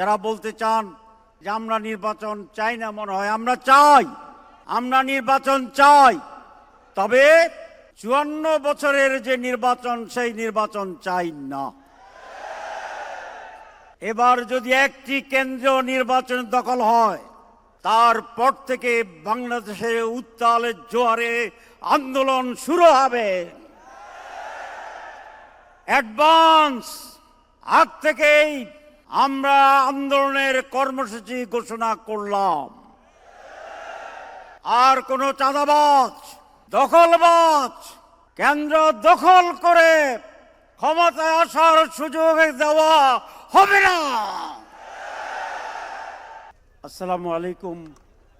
যারা বলতে চান যে আমরা নির্বাচন চাই না মনে হয়, আমরা চাই। আমরা নির্বাচন চাই। তবে চুয়ান্ন বছরের যে নির্বাচন, সেই নির্বাচন চাই না। এবার যদি একটি কেন্দ্র নির্বাচন দখল হয়, তারপর থেকে বাংলাদেশে উত্তালের জোয়ারে আন্দোলন শুরু হবে। অ্যাডভান্স আগ থেকেই আমরা আন্দোলনের কর্মসূচি ঘোষণা করলাম। আর কোনো চাঁদাবাজ, দখলবাজ, কেন্দ্র দখল করে ক্ষমতায় আসার সুযোগ দেওয়া হবে না। আসসালামু আলাইকুম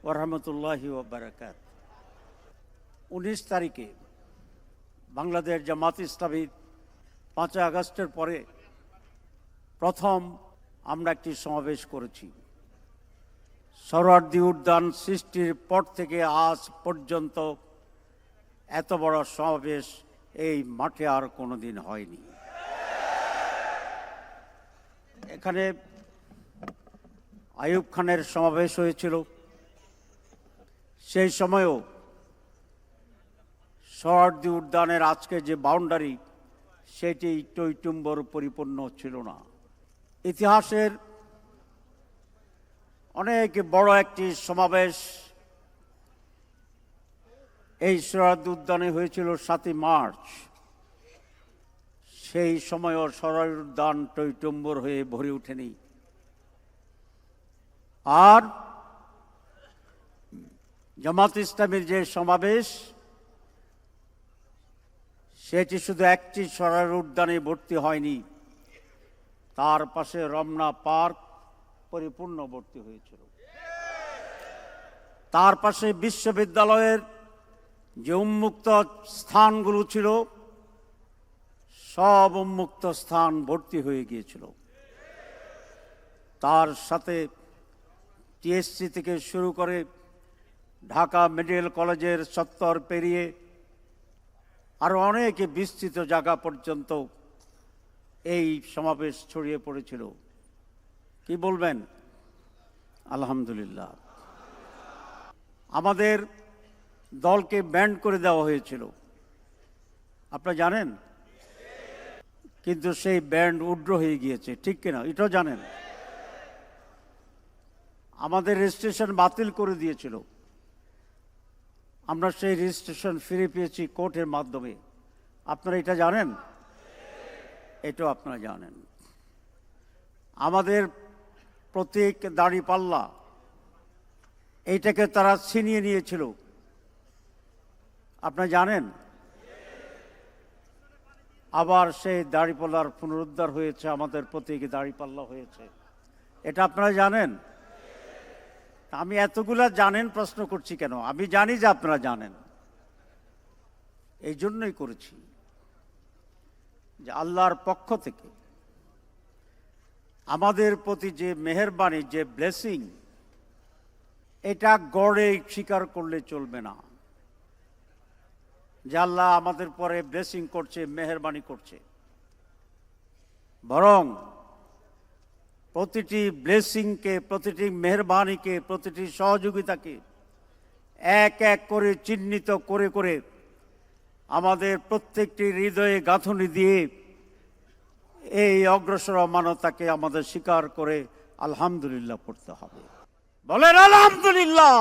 ওরহামতুল্লাহি বারাকাত। উনিশ তারিখে বাংলাদেশ জামাত ইসলামী পাঁচই আগস্টের পরে প্রথম আমরা একটি সমাবেশ করেছি। সরোয়ার্দি উদ্যান সৃষ্টির পর থেকে আজ পর্যন্ত এত বড় সমাবেশ এই মাঠে আর কোনোদিন হয়নি। এখানে আইয়ুব খানের সমাবেশ হয়েছিল। সেই সময়েও সরদি উদ্যানের আজকে যে বাউন্ডারি সেটি টৈটুম্বর পরিপূর্ণ ছিল না। ইতিহাসের অনেক বড় একটি সমাবেশ। এই সরদ উদ্যানে হয়েছিল সাতই মার্চ। সেই সময়ও সরদ উদ্যান টৈটম্বর হয়ে ভরে ওঠেনি। আর জামাত ইসলামের যে সমাবেশ, সেটি শুধু একটি সরার উদ্যানে ভর্তি হয়নি। তার পাশে রমনা পার্ক পরিপূর্ণ ভর্তি হয়েছিল। তার পাশে বিশ্ববিদ্যালয়ের যে উন্মুক্ত স্থানগুলো ছিল, সব উন্মুক্ত স্থান ভর্তি হয়ে গিয়েছিল। তার সাথে টিএসসি থেকে শুরু করে ঢাকা মেডিকেল কলেজের চত্বর পেরিয়ে আরও অনেক বিস্তৃত জায়গা পর্যন্ত এই সমাবেশ ছড়িয়ে পড়েছিল। কি বলবেন? আলহামদুলিল্লাহ। আমাদের দলকে ব্যান্ড করে দেওয়া হয়েছিল। আপনারা জানেন? কিন্তু সেই ব্যান্ড উড্র হয়ে গিয়েছে, ঠিক কিনা? এটাও জানেন? আমাদের রেজিস্ট্রেশন বাতিল করে দিয়েছিল। আমরা সেই রেজিস্ট্রেশন ফিরে পেয়েছি কোর্টের মাধ্যমে। আপনারা এটা জানেন? এটাও আপনারা জানেন। আমাদের প্রতীক দাড়ি পাল্লা, এইটাকে তারা ছিনিয়ে নিয়েছিল। আপনারা জানেন? আবার সেই দাড়িপাল্লার পুনরুদ্ধার হয়েছে, আমাদের প্রতীক দাড়িপাল্লা হয়েছে। এটা আপনারা জানেন? আমি এতগুলা জানেন প্রশ্ন করছি কেন? আমি জানি যে আপনারা জানেন। এই জন্যই করেছি। যে আল্লাহর পক্ষ থেকে আমাদের প্রতি যে মেহরবানি, যে ব্লেসিং, এটা গড়ে স্বীকার করলে চলবে না। যে আল্লাহ আমাদের পরে ব্লেসিং করছে, মেহরবানি করছে। বরং প্রতিটি ব্লেসিংকে, প্রতিটি মেহরবানিকে, প্রতিটি সহযোগিতাকে এক এক করে চিহ্নিত করে করে আমাদের প্রত্যেকটি হৃদয়ে গাঁথনি দিয়ে এই অগ্রসর মানতাকে আমাদের স্বীকার করে আলহামদুলিল্লাহ পড়তে হবে। বলেন আলহামদুলিল্লাহ।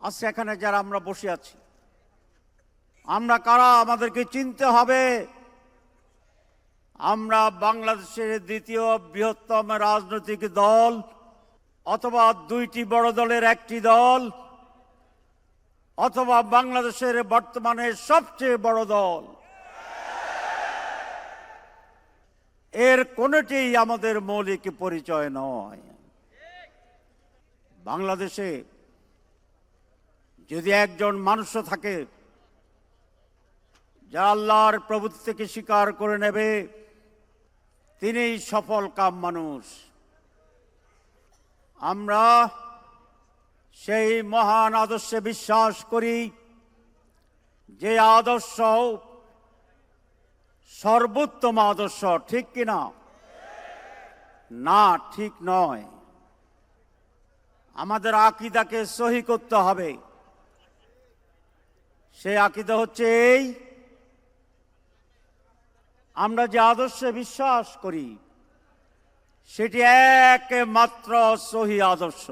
আজকে এখানে যারা আমরা বসে আছি, আমরা কারা আমাদেরকে চিনতে হবে? আমরা বাংলাদেশের দ্বিতীয় বৃহত্তম রাজনৈতিক দল অথবা দুইটি বড় দলের একটি দল অথবা বাংলাদেশের বর্তমানে সবচেয়ে বড় দল। এর কোনটি আমাদের মৌলিক পরিচয় নয়। বাংলাদেশে যদি একজন মানুষ থাকে, যা আল্লাহর প্রভুত্বকে স্বীকার করে নেবে, তিনিই সফল কাম মানুষ। আমরা সেই মহান আদর্শে বিশ্বাস করি যে আদর্শ সর্বোত্তম আদর্শ, ঠিক কিনা না, ঠিক নয়। আমাদের আকিদাকে সহি করতে হবে। সেই আকিদা হচ্ছে এই, আমরা যে আদর্শে বিশ্বাস করি, সেটি একমাত্র সহি আদর্শ।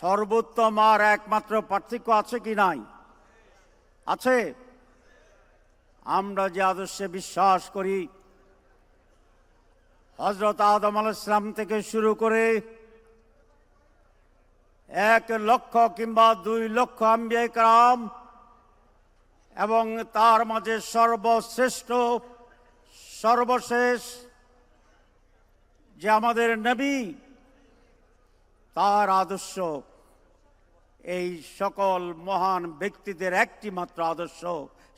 সর্বোত্তম আর একমাত্র পার্থক্য আছে কি নাই? আছে। আমরা যে আদর্শে বিশ্বাস করি হজরত আদম আল ইসলাম থেকে শুরু করে এক লক্ষ কিংবা দুই লক্ষ আম্বিয়াম এবং তার মাঝে সর্বশ্রেষ্ঠ, সর্বশেষ যে আমাদের নবী তার আদর্শ। এই সকল মহান ব্যক্তিদের একটি মাত্র আদর্শ,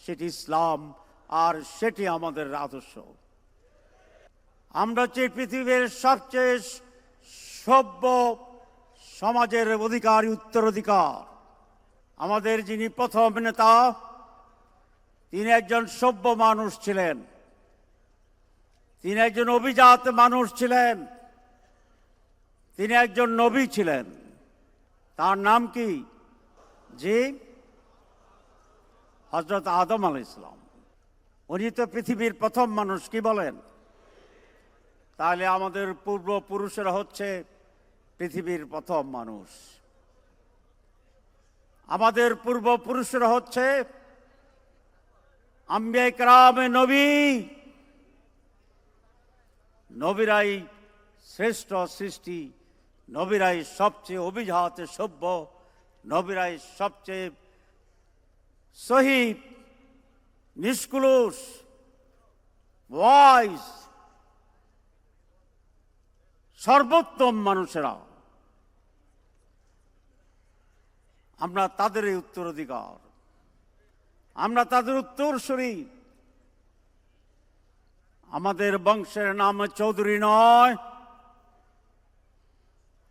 সেটি ইসলাম, আর সেটি আমাদের আদর্শ। আমরা হচ্ছে পৃথিবীর সবচেয়ে সভ্য সমাজের অধিকারী উত্তরাধিকার। আমাদের যিনি প্রথম নেতা, তিনি একজন সভ্য মানুষ ছিলেন। তিনি একজন অভিজাত মানুষ ছিলেন। তিনি একজন নবী ছিলেন। তার নাম কি? যে হজরত আদম আল ইসলাম উনি তো পৃথিবীর প্রথম মানুষ, কি বলেন? তাহলে আমাদের পূর্বপুরুষেরা হচ্ছে পৃথিবীর প্রথম মানুষ। আমাদের পূর্বপুরুষেরা হচ্ছে আম্বিয়া কালামে নবী। নবীরাই শ্রেষ্ঠ সৃষ্টি নবীরাই সবচেয়ে অভিজাত সভ্য, নবীরাই সবচেয়ে শহীদ নিষ্কুলুষ, ওয়াইস, সর্বোত্তম মানুষেরা। আমরা তাদের উত্তরাধিকার। আমরা তাদের উত্তরসূরি। আমাদের বংশের নাম চৌধুরী নয়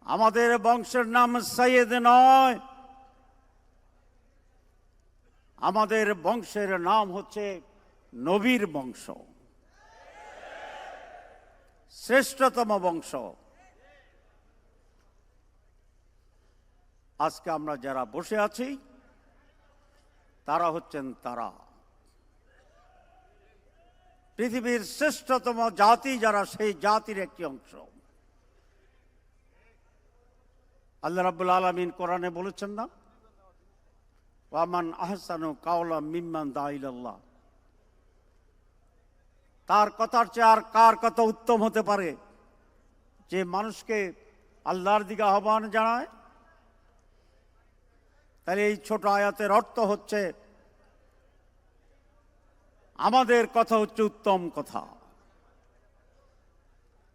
আমাদের বংশের নাম সৈয়দ নয়। আমাদের বংশের নাম হচ্ছে নবীর বংশ। শ্রেষ্ঠতম বংশ। আজকে আমরা যারা বসে আছি, তারা হচ্ছেন তারা। পৃথিবীর শ্রেষ্ঠতম জাতি যারা, সেই জাতির একটি অংশ। আল্লাহ রাব্বুল আলমিন কোরআনে বলেছেন না, ওয়ামান আহসানু কাওলা মিম্মান দাইল্লাহ তার কথার চেয়ে আর কার কথা উত্তম হতে পারে? যে মানুষকে আল্লাহর দিকে আহ্বান জানায়, তাহলে এই ছোট আয়াতের অর্থ হচ্ছে, আমাদের কথা হচ্ছে উত্তম কথা।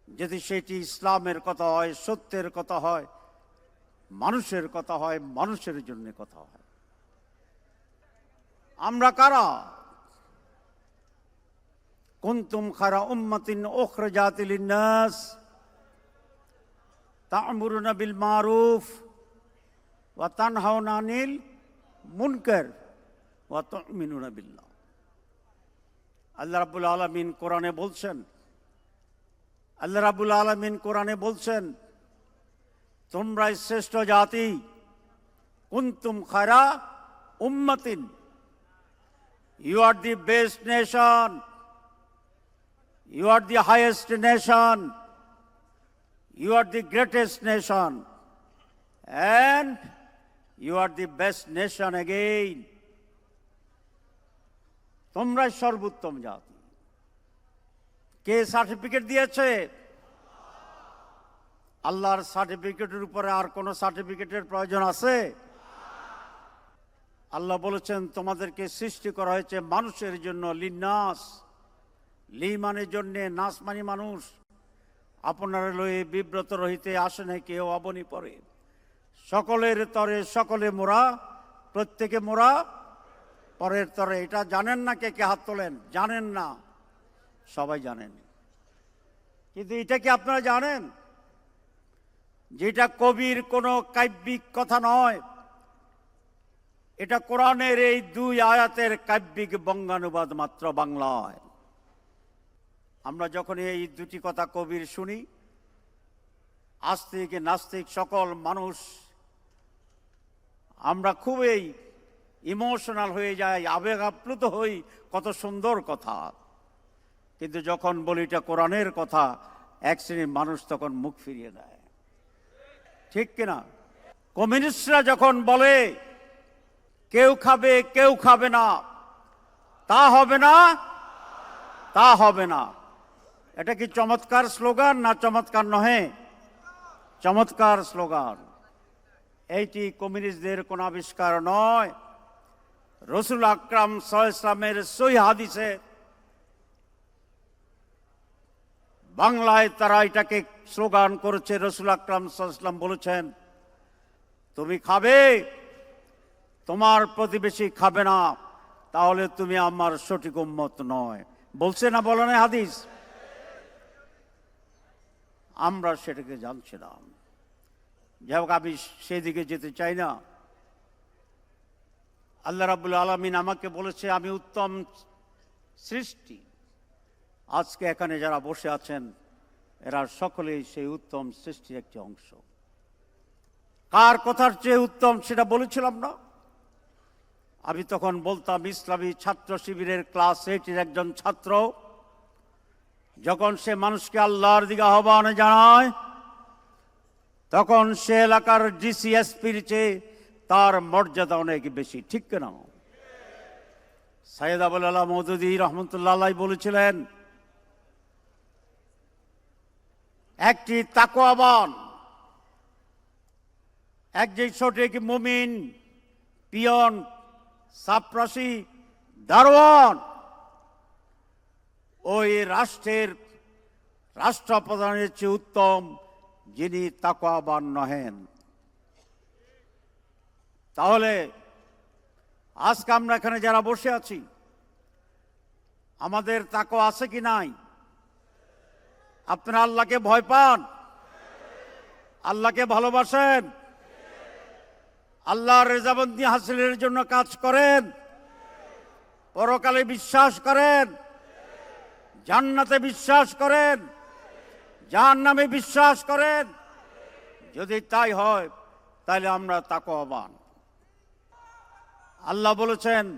যদি সেটি ইসলামের কথা হয়, সত্যের কথা হয় মানুষের কথা হয়, মানুষের জন্য কথা হয়। আমরা কারা? কুন্তুম খারা উম্মাতিন ওখর জাতিল নাস তা'মুরুনা বিল মারুফ ওয়া তানহাউনা আনিল মুনকার ওয়া তু'মিনুনা বিল্লাহ। আল্লাহ রাব্বুল আলামিন কোরআনে বলছেন, আল্লাহ রাব্বুল আলামিন কোরআনে বলছেন তোমরাই শ্রেষ্ঠ জাতি। কুন্তুম খারা উম্মাতিন। You are the best nation you are the highest nation you are the greatest nation and you are the best nation again. তোমরা সর্বোত্তম জাতি। কে সার্টিফিকেট দিয়েছে? আল্লাহর সার্টিফিকেটের উপরে আর কোন সার্টিফিকেটের প্রয়োজন আছে? আল্লাহ বলেছেন, তোমাদেরকে সৃষ্টি করা হয়েছে মানুষের জন্য লিনাস লি মানে জন্যে নাস মানে মানুষ। আপনার লয়ে বিব্রত রহিতে আসে না কেউ অবনি পরে। সকলের তরে সকলে মোরা, প্রত্যেকে মোরা। পরের তরে এটা জানেন না কে কে হাত তোলেন? জানেন না। সবাই জানেন। কিন্তু এটা কি আপনারা জানেন? যেটা কবির কোনো কাব্যিক কথা নয়, এটা কোরআনের এই দুই আয়াতের কাব্যিক বঙ্গানুবাদ মাত্র বাংলায়। আমরা যখন এই দুটি কথা কবির শুনি, আস্তিক, নাস্তিক সকল মানুষ, আমরা খুবই ইমোশনাল হয়ে যাই আবেগ আপ্লুত হই, কত সুন্দর কথা। কিন্তু যখন বলি এটা কোরআনের কথা, এক শ্রেণির মানুষ তখন মুখ ফিরিয়ে দেয়। ঠিক কিনা? কমিউনিস্টরা যখন বলে, কেউ খাবে কেউ খাবে না। তা হবে না, তা হবে না। এটা কি চমৎকার স্লোগান না চমৎকার নহে? চমৎকার স্লোগান। এইটি কমিউনিস্টদের কোন আবিষ্কার নয়। রসুল আকরাম ইসলামের সই হাদিসে বাংলায় তারা এটাকে স্লোগান করেছে, রসুল আকরাম ইসলাম বলেছেন, তুমি খাবে, তোমার প্রতিবেশী খাবে না, তাহলে তুমি আমার সঠিক উম্মত নয়। বলছে না বলে না হাদিস? আমরা সেটাকে জানছিলাম। যাই হোক, আমি সেদিকে যেতে চাই না। আল্লাহ রাবুল আলমিন আমাকে বলেছে, আমি উত্তম সৃষ্টি। আজকে এখানে যারা বসে আছেন, এরা সকলেই সেই উত্তম সৃষ্টির একটি অংশ। কার কথার চেয়ে উত্তম সেটা বলেছিলাম না? আমি তখন বলতাম, ইসলামী ছাত্র শিবিরের ক্লাস এইটির একজন ছাত্র, যখন সে মানুষকে আল্লাহর দিকে আহ্বান জানায়, তখন সে এলাকার ডিসিএসপির চেয়ে তার মর্যাদা অনেক বেশি। ঠিক কেন? সাইদ আবুল আল্লাহ মৌদুদি রহমতুল্লাহ বলেছিলেন একটি তাকোয়াবান এক যে সঠিক মুমিন, পিয়ন সাপ্রাসি দারোয়ান, ওই রাষ্ট্রের রাষ্ট্রপ্রধানের চেয়ে উত্তম যিনি তাকোয়াবান নহেন। তাহলে আজকে আমরা এখানে যারা বসে আছি, আমাদের তাকো আছে কি নাই? আপনারা আল্লাহকে ভয় পান? আল্লাহকে ভালোবাসেন? আল্লাহর রেজাবন্দি হাসিলের জন্য কাজ করেন? পরকালে বিশ্বাস করেন? জান্নাতে বিশ্বাস করেন? যার নামে বিশ্বাস করেন? যদি তাই হয় তাহলে আমরা তাকওয়াবান। আল্লাহ বলেছেন,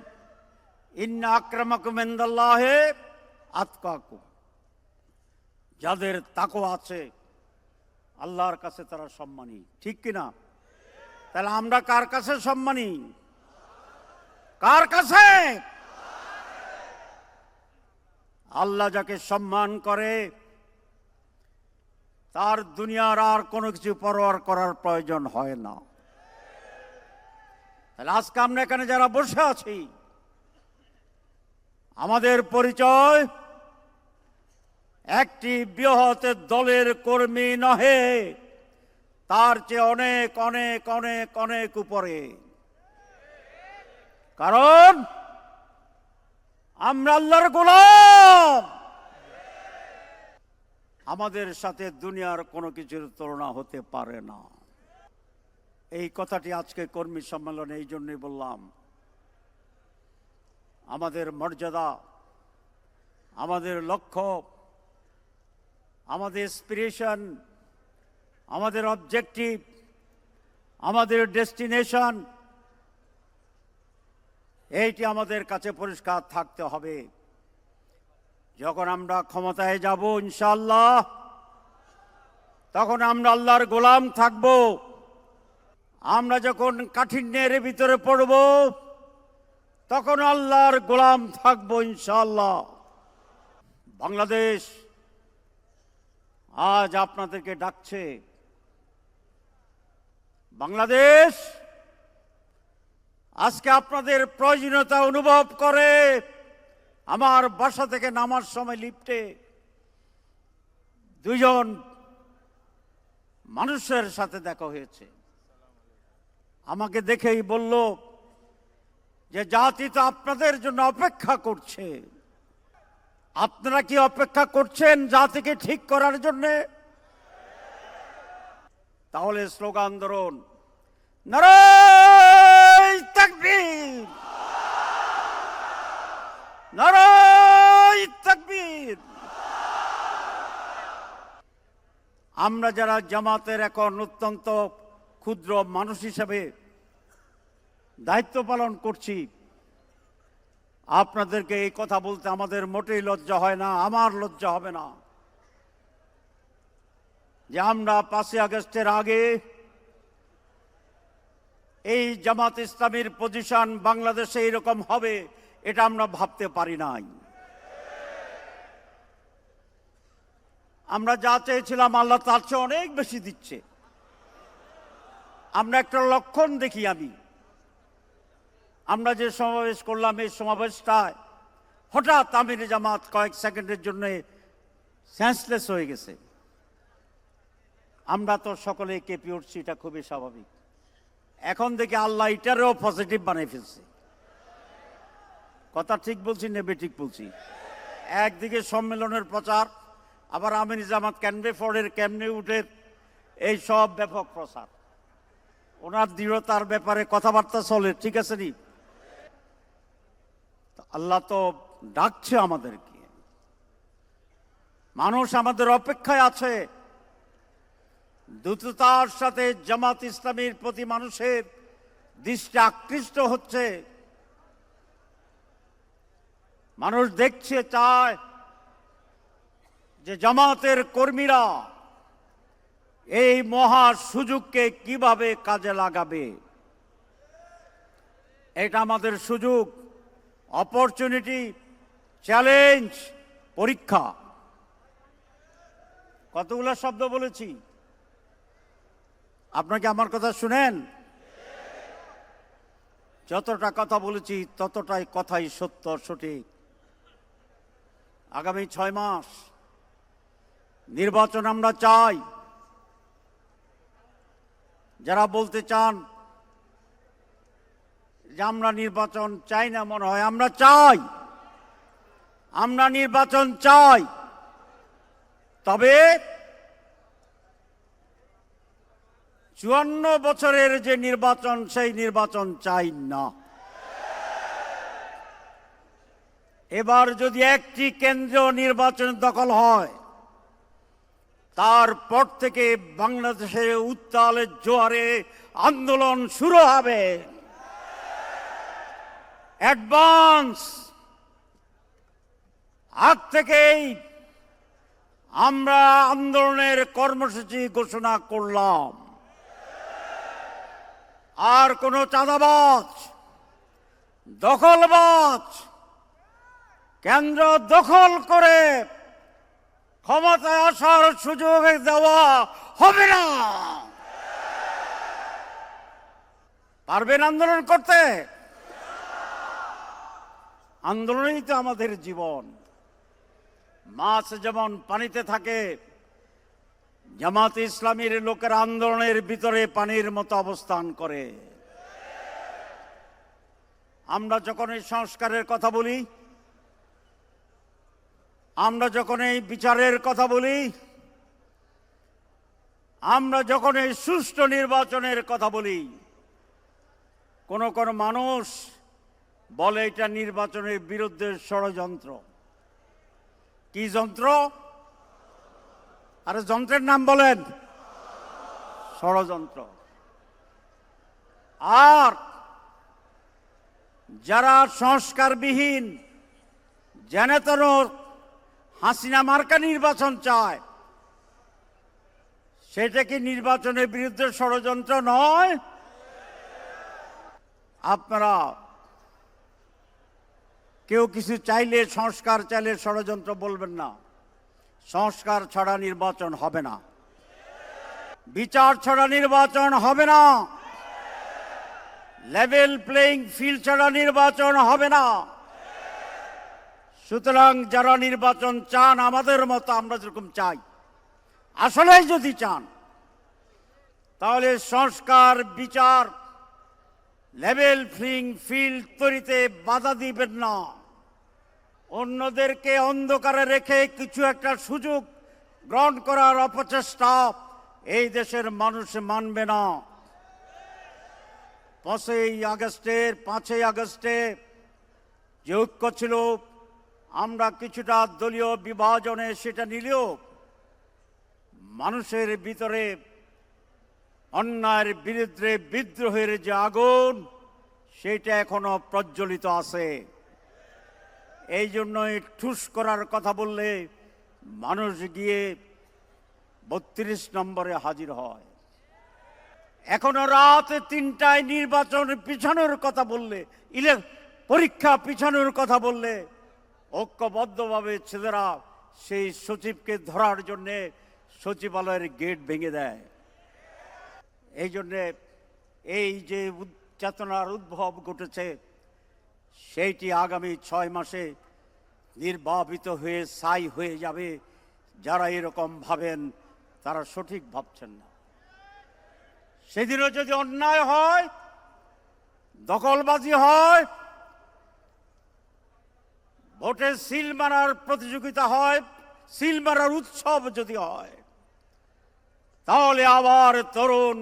ইন্না আক্রমাকুম ইনদাল্লাহে আতকাকুম। যাদের তাকো আছে, আল্লাহর কাছে তারা সম্মানী। ঠিক কিনা? তাহলে আমরা কার কাছে সম্মানী? কার কাছে? আল্লাহ যাকে সম্মান করে, তার দুনিয়ার আর কোনো কিছু পরোয়ার করার প্রয়োজন হয় না। তাহলে আজকে আমরা এখানে যারা বসে আছি, আমাদের পরিচয় একটি বৃহৎ দলের কর্মী নহে, তার চেয়ে অনেক অনেক অনেক অনেক উপরে। কারণ আমরা আল্লাহর গোলাম। আমাদের সাথে দুনিয়ার কোনো কিছুর তুলনা হতে পারে না। এই কথাটি আজকে কর্মী সম্মেলনে এই জন্যই বললাম। আমাদের মর্যাদা, আমাদের লক্ষ্য আমাদের স্পিরেশন আমাদের অবজেক্টিভ আমাদের ডেস্টিনেশন এইটি আমাদের কাছে পরিষ্কার থাকতে হবে। যখন আমরা ক্ষমতায় যাব ইনশাল্লাহ তখন আমরা আল্লাহর গোলাম থাকব। আমরা যখন কাঠিন্যের ভিতরে পড়ব, তখন আল্লাহর গোলাম থাকব ইনশাল্লাহ বাংলাদেশ আজ আপনাদেরকে ডাকছে বাংলাদেশ। আজকে আপনাদের প্রয়োজনীয়তা অনুভব করে আমার বাসা থেকে নামার সময় লিফটে দুজন মানুষের সাথে দেখা হয়েছে। আমাকে দেখেই বলল যে জাতি তো আপনাদের জন্য অপেক্ষা করছে। আপনারা কি অপেক্ষা করছেন জাতিকে ঠিক করার জন্য? তাহলে স্লোগান ধরুন নারায় তাকবীর! আমরা যারা জামাতের এখন অত্যন্ত ক্ষুদ্র মানুষ হিসাবে দায়িত্ব পালন করছি আপনাদেরকে এই কথা বলতে আমাদের মোটেই লজ্জা হয় না, আমার লজ্জা হবে না। যে আমরা পাঁচই আগস্টের আগে এই জামাত ইসলামীর পজিশন বাংলাদেশে এরকম হবে, এটা আমরা ভাবতে পারি নাই। আমরা যা চেয়েছিলাম আল্লাহ তার চেয়ে অনেক বেশি দিচ্ছে। আমরা একটা লক্ষণ দেখি আমি। আমরা যে সমাবেশ করলাম, এই সমাবেশটায় হঠাৎ আমির জামাত কয়েক সেকেন্ডের জন্য সেন্সলেস হয়ে গেছে। আমরা তো সকলে কেঁপে উঠছি, এটা খুবই স্বাভাবিক। এখন দেখি আল্লাহ এটারও পজিটিভ বানিয়ে ফেলছে। কথা ঠিক বলছি ঠিক বলছি? একদিকে সম্মেলনের প্রচার, আবার আমির জামাত ক্যানবে ফোর্ডের ক্যামনে উঠে এই সব ব্যাপক প্রচার। ওনার দৃঢ়তার ব্যাপারে কথাবার্তা চলে, ঠিক আছে নি? আল্লাহ তো ডাকছে আমাদেরকে। মানুষ আমাদের অপেক্ষায় আছে। দ্রুততার সাথে জামাত ইসলামীর প্রতি মানুষের দৃষ্টি আকৃষ্ট হচ্ছে। মানুষ দেখছে, চায় যে জামাতের কর্মীরা এই মহা সুযোগকে কীভাবে কাজে লাগাবে। এটা আমাদের সুযোগ। অপরচুনিটি চ্যালেঞ্জ পরীক্ষা। কতগুলো শব্দ বলেছি? আপনাকে আমার কথা শুনেন? যতটা কথা বলেছি, ততটাই কথাই সত্য, সঠিক। আগামী ছয় মাস নির্বাচন আমরা চাই। যারা বলতে চান যে আমরা নির্বাচন চাই না মনে হয়, আমরা চাই। আমরা নির্বাচন চাই। তবে চুয়ান্ন বছরের যে নির্বাচন, সেই নির্বাচন চাই না। এবার যদি একটি কেন্দ্রীয় নির্বাচন দখল হয়, তারপর থেকে বাংলাদেশের উত্তালের জোয়ারে আন্দোলন শুরু হবে। অ্যাডভান্স। আগ থেকেই আমরা আন্দোলনের কর্মসূচি ঘোষণা করলাম। আর কোনো চাঁদাবাজ, দখলবাজ, কেন্দ্র দখল করে ক্ষমতায় আসার সুযোগ দেওয়া হবে না। পারবেন আন্দোলন করতে? আন্দোলনই তো আমাদের জীবন। মাছ যেমন পানিতে থাকে, জামাত ইসলামীর লোকের আন্দোলনের ভিতরে পানির মতো অবস্থান করে। আমরা যখন এই সংস্কারের কথা বলি, আমরা যখন এই বিচারের কথা বলি, আমরা যখন এই সুষ্ঠু নির্বাচনের কথা বলি, কোন কোন মানুষ বলে এটা নির্বাচনের বিরুদ্ধে ষড়যন্ত্র। কি যন্ত্র? আরে যন্ত্রের নাম বলেন। ষড়যন্ত্র। আর যারা সংস্কারবিহীন জেনেতন হাসিনা মার্কা নির্বাচন চায়, সেটা কি নির্বাচনের বিরুদ্ধে ষড়যন্ত্র নয়? আপনারা কেউ কিছু চাইলে সংস্কার চাইলে ষড়যন্ত্র বলবেন না। সংস্কার ছাড়া নির্বাচন হবে না। বিচার ছাড়া নির্বাচন হবে না। লেভেল প্লেইং ফিল্ড ছাড়া নির্বাচন হবে না। সুতরাং যারা নির্বাচন চান, আমাদের মতো আমরা যেরকম চাই আসলে যদি চান, তাহলে সংস্কার, বিচার, লেভেল ফ্লিং ফিল্ড তৈরিতে বাধা দিবেন না। অন্যদেরকে অন্ধকারে রেখে কিছু একটা সুযোগ গ্রহণ করার অপচেষ্টা এই দেশের মানুষ মানবে না। পাঁচই আগস্টের, পাঁচই আগস্টে যে ঐক্য ছিল, আমরা কিছুটা দলীয় বিভাজনে সেটা নিলেও মানুষের ভিতরে অন্যায়ের বিরুদ্ধে বিদ্রোহের যে আগুন, সেটা এখনও প্রজ্বলিত আছে। এই জন্যই ঠুস করার কথা বললে মানুষ গিয়ে বত্রিশ নম্বরে হাজির হয়। এখনও রাত তিনটায় নির্বাচন পিছানোর কথা বললে, ইলে পরীক্ষা পিছানোর কথা বললে, ঐক্যবদ্ধভাবে ছেলেরা সেই সচিবকে ধরার জন্যে সচিবালয়ের গেট ভেঙে দেয়। এই জন্যে এই যে চেতনার উদ্ভব ঘটেছে সেইটি আগামী ছয় মাসে নির্বাপিত হয়ে সাই হয়ে যাবে। যারা এরকম ভাবেন, তারা সঠিক ভাবছেন না। সেদিনও যদি অন্যায় হয়, দখলবাজি হয়, ভোটে সিল মারার প্রতিযোগিতা হয়, সিল মারার উৎসব যদি হয়, তাহলে আবার তরুণ,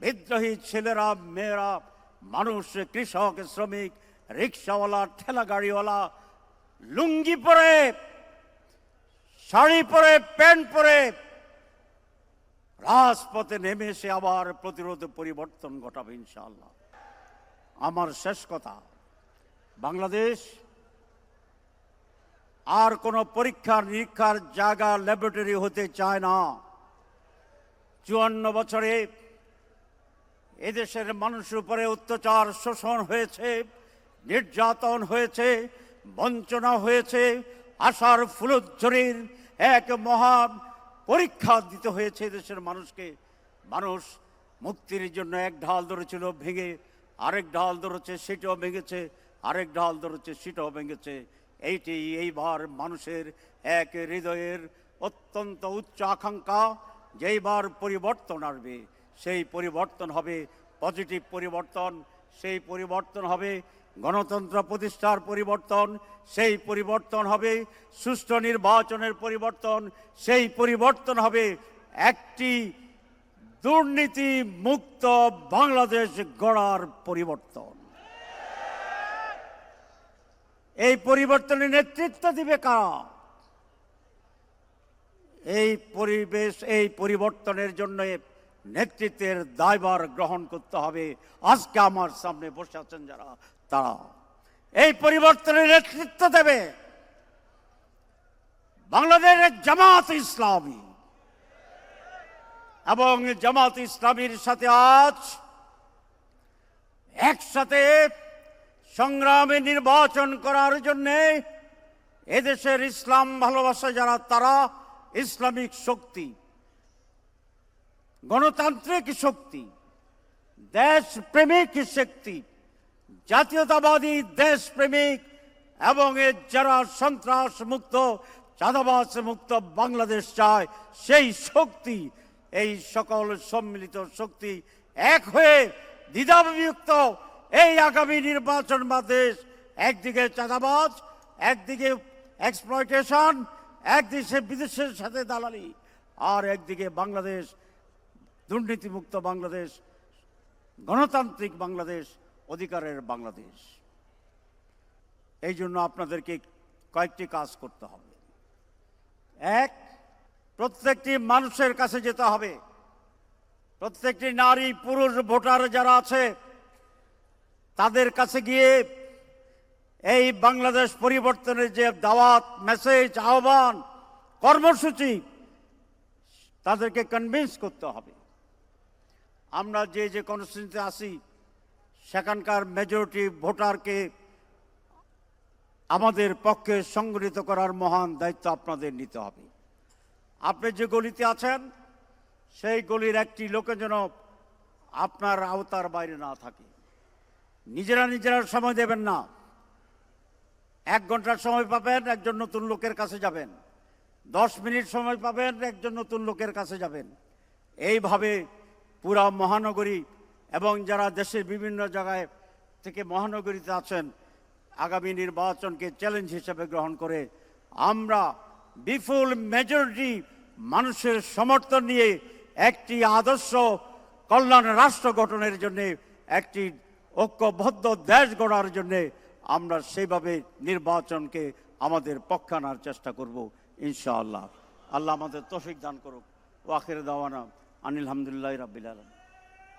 বিদ্রোহী ছেলেরা, মেয়েরা, মানুষ, কৃষক, শ্রমিক রিক্সাওয়ালা ঠেলা গাড়িওয়ালা লুঙ্গি পরে, শাড়ি পরে, প্যান্ট পরে, রাজপথে নেমে এসে আবার প্রতিরোধ পরিবর্তন ঘটাবে ইনশাআল্লাহ। আমার শেষ কথা, বাংলাদেশ আর কোনো পরীক্ষা নিরীক্ষার জায়গা ল্যাবরেটরি হতে চায় না। চুয়ান্ন বছরে এদেশের মানুষের উপরে অত্যাচার শোষণ হয়েছে। নির্যাতন হয়েছে, বঞ্চনা হয়েছে, আশার ফুলোজ্জরির এক মহান পরীক্ষা দিতে হয়েছে দেশের মানুষকে। মানুষ মুক্তির জন্য এক ঢাল ধরেছিল, ভেঙে আরেক ঢাল ধরেছে, সেটাও ভেঙেছে, আরেক ঢাল ধরেছে, সেটাও ভেঙেছে। এইটি এইবার মানুষের এক হৃদয়ের অত্যন্ত উচ্চ আকাঙ্ক্ষা যেইবার পরিবর্তন আসবে। সেই পরিবর্তন হবে পজিটিভ পরিবর্তন, সেই পরিবর্তন হবে গণতন্ত্র প্রতিষ্ঠার পরিবর্তন, সেই পরিবর্তন হবে সুষ্ঠু নির্বাচনের পরিবর্তন, সেই পরিবর্তন হবে একটি দুর্নীতি মুক্ত বাংলাদেশ গড়ার পরিবর্তন। এই পরিবর্তনের নেতৃত্ব দিবে কারা? এই পরিবেশ, এই পরিবর্তনের জন্য নেতৃত্বের দায়ভার গ্রহণ করতে হবে। আজকে আমার সামনে বসে আছেন যারা তারা এই পরিবর্তনের নেতৃত্ব দেবে বাংলাদেশের জামাত ইসলামী। এবং জামাত ইসলামীর সাথে আজ একসাথে সংগ্রামে নির্বাচন করার জন্যে এদেশের ইসলাম ভালোবাসা যারা, তারা ইসলামিক শক্তি, গণতান্ত্রিক শক্তি দেশ প্রেমিক শক্তি জাতীয়তাবাদী দেশপ্রেমিক এবং এর যারা সন্ত্রাস মুক্ত চাঁদাবাস মুক্ত বাংলাদেশ চায়, সেই শক্তি, এই সকল সম্মিলিত শক্তি এক হয়ে দ্বিধাবিভক্ত এই আগামী নির্বাচন বাদেশ। একদিকে চাঁদাবাজ, একদিকে এক্সপ্লয়টেশন একদিকে বিদেশের সাথে দালালি, আর একদিকে বাংলাদেশ, দুর্নীতিমুক্ত বাংলাদেশ, গণতান্ত্রিক বাংলাদেশ অধিকারের বাংলাদেশ। এই জন্য আপনাদেরকে কয়েকটি কাজ করতে হবে। এক, প্রত্যেকটি মানুষের কাছে যেতে হবে। প্রত্যেকটি নারী, পুরুষ, ভোটার যারা আছে, তাদের কাছে গিয়ে এই বাংলাদেশ পরিবর্তনের যে দাওয়াত, মেসেজ, আহ্বান, কর্মসূচি, তাদেরকে কনভিন্স করতে হবে। আমরা যে যে কনস্টিটিউন্সিতে আসি সেখানকার মেজরিটি ভোটারকে আমাদের পক্ষে সংগঠিত করার মহান দায়িত্ব আপনাদের নিতে হবে। আপনি যে গলিতে আছেন, সেই গলির একটি লোকে যেন আপনার আওতার বাইরে না থাকে। নিজেরা নিজেরা সময় দেবেন না। এক ঘণ্টার সময় পাবেন, একজন নতুন লোকের কাছে যাবেন। দশ মিনিট সময় পাবেন, একজন নতুন লোকের কাছে যাবেন। এইভাবে পুরা মহানগরী এবং যারা দেশের বিভিন্ন জায়গায় থেকে মহানগরীতে আছেন, আগামী নির্বাচনকে চ্যালেঞ্জ হিসেবে গ্রহণ করে আমরা বিপুল মেজরিটি মানুষের সমর্থন নিয়ে একটি আদর্শ কল্যাণ রাষ্ট্র গঠনের জন্য, একটি ঐক্যবদ্ধ দেশ গড়ার জন্য আমরা সেইভাবে নির্বাচনকে আমাদের পক্ষে আনার চেষ্টা করব, ইনশাআল্লাহ। আল্লাহ আমাদের তৌফিক দান করুক। ওয়াকের দাওয়ানা। আনিল হামদুলিল্লাহ রাব্বিল আলম